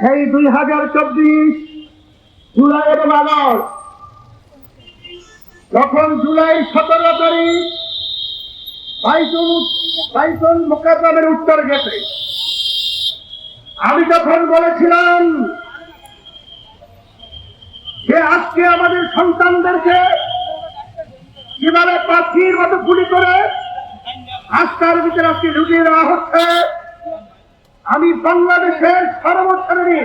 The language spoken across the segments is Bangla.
সেই দুই হাজার চব্বিশ জুলাই এবং আগস্ট। যখন জুলাই সতেরো তারিখ উত্তর গেছে আমি যখন বলেছিলাম যে আজকে আমাদের সন্তানদেরকে কীভাবে পাখির মতো গুলি করে রাস্তার ভিতরে আজকে ঢুকিয়ে দেওয়া হচ্ছে। আমি বাংলাদেশের সর্বশ্রেণী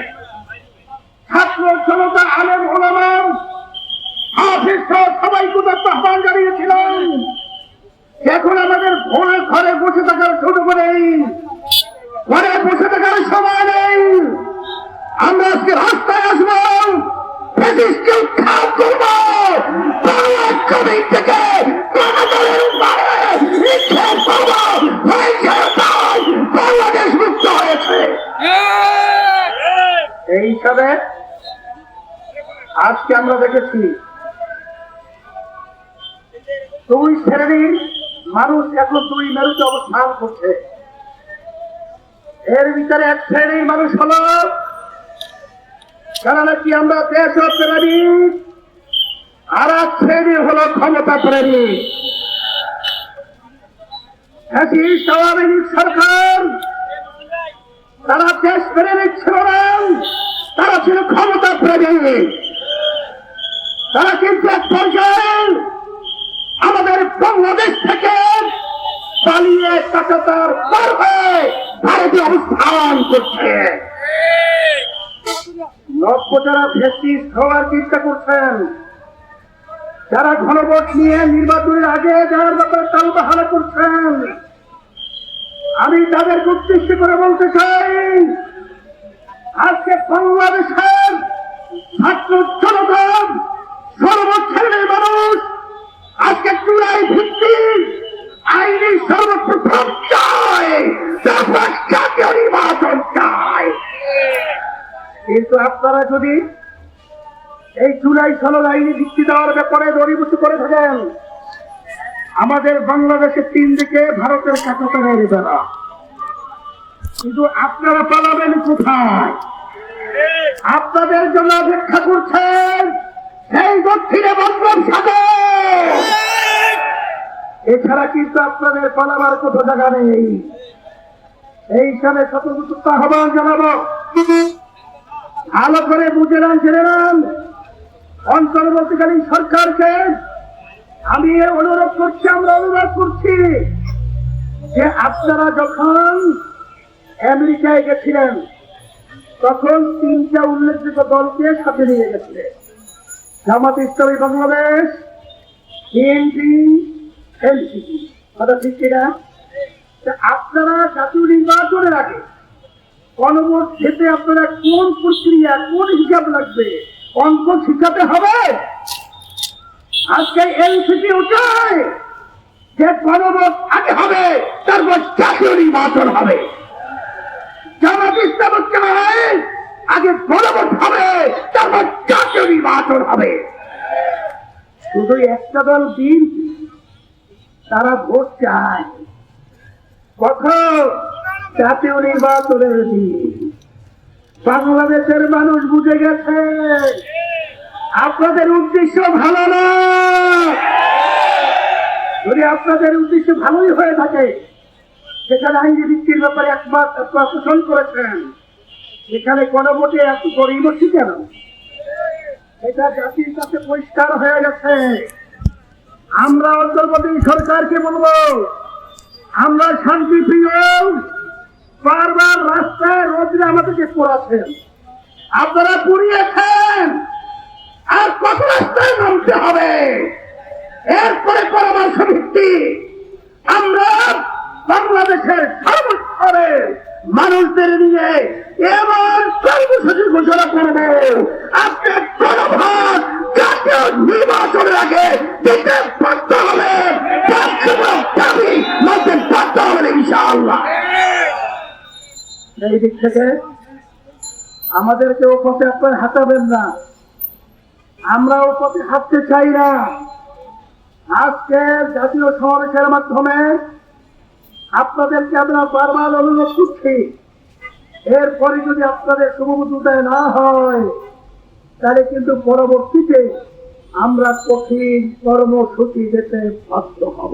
ছাত্র জনতা আলেম ওলামাম সবাইকে উদাত্ত আহ্বান জানিয়েছিলাম। এখন আমাদের ঘরে ঘরে বসে থাকার সুযোগ নেই। ঘরে বসে থাকার সময় নেই। আমরা আজকে রাস্তায় আসব। ব্রিটিশকে উৎখাত করব। থেকে হিসাবে আজকে আমরা দেখেছি দুই শ্রেণির মানুষ এখন দুই মেরুতে অবস্থান করছে। এর ভিতরে এক শ্রেণির মানুষ হলো যারা নাকি আমরা দেশ প্রেমী আর এক শ্রেণি হলো ক্ষমতা প্রেমী। সরকার তারা কিন্তু এক পর্যায়ে আমাদের বাংলাদেশ থেকে পালিয়ে কাটাতার পার হয়ে ভারতে অবস্থান করছে। যারা ফেসিস্ট হওয়ার চেষ্টা করছেন, যারা ঘনভোট নিয়ে নির্বাচনের আগে যার ব্যাপারে তাল বাহানা করছেন, আমি তাদেরকে উদ্দেশ্য করে বলতে চাই, আজকে বাংলাদেশের কিন্তু আপনারা যদি এই জুলাই সনদ আইনি ভিত্তি দেওয়ার ব্যাপারে দরিভূত করে থাকেন, আমাদের বাংলাদেশের তিন দিকে ভারতের কাছাকাছি বেড়া। কিন্তু আপনারা পালাবেন কোথায়? আপনাদের জন্য অপেক্ষা করছেন সেই দক্ষিণে বঙ্গোপসাগর এছাড়া কিন্তু আপনাদের পালাবার কোথা জায়গা নেই। এই হিসাবে সতর্ক আহ্বান জানাব। ভালো করে বুঝে নেন, জেনে নেন। অন্তর্বর্তীকালীন সরকারকে আমি অনুরোধ করছি, আমরা অনুরোধ করছি যে আপনারা যখন আমেরিকায় গেছিলেন তখন তিনটা উল্লেখযোগ্য দলকে সাথে নিয়ে গেছিলেন জামাত ইসলামী বাংলাদেশ, বিএনপি, এনসিপি। কথা ঠিক কিনা? আপনারা জাতীয় নির্বাচনের আগে গণভোট খেতে আপনারা কোন প্রক্রিয়া, কোন হিসাব লাগবে? অঙ্ক শিখাতে হবে? আজকে এনসিপি ওটাই যে গণভোট আগে হবে, তারপর জাতীয় নির্বাচন হবে। আগে গণভোট হবে তারপর জাতীয় নির্বাচন হবে? শুধু একটা দল দিন তারা ভোট চায়। কখন জাতীয় নির্বাচনের দিন। বাংলাদেশের মানুষ বুঝে গেছে, আপনাদের উদ্দেশ্য ভালো না। যদি আপনাদের উদ্দেশ্য ভালোই হয়ে থাকে সেখানে আইনি ব্যাপারে একবার পোষণ করেছেন। এখানে গণভোটে এত গরিবসী কেন? এটা জাতির কাছে পরিষ্কার হয়ে গেছে। আমরা অন্তর্বর্তী সরকারকে বলব, আমরা শান্তি প্রিয় বারবার রাস্তায় রোদ্রে আমাদেরকে পড়াচ্ছেন। আপনারা পুড়িয়েছেন, আর কত রাস্তায় নামতে হবে এরপরে পরামর্শ ভিত্তি আমরা বাংলাদেশের সর্বস্তরে মানুষদের নিয়ে এমন কর্মসূচি ঘোষণা করব। জনভাগ জাতীয় নির্বাচনের আগে দিতে বাধ্য হবে। এই দিক থেকে পথে আপনার হাঁটাবেন না। আমরা ও পথে হাঁটতে চাই না। আজকে জাতীয় সমাবেশের মাধ্যমে আপনাদেরকে আমরা বারবার অনুরোধ করছি। এরপরে যদি আপনাদের শুভবুদ্ধতায় না হয়, তাহলে কিন্তু পরবর্তীতে আমরা কঠিন কর্মসূচি যেতে বাধ্য হব।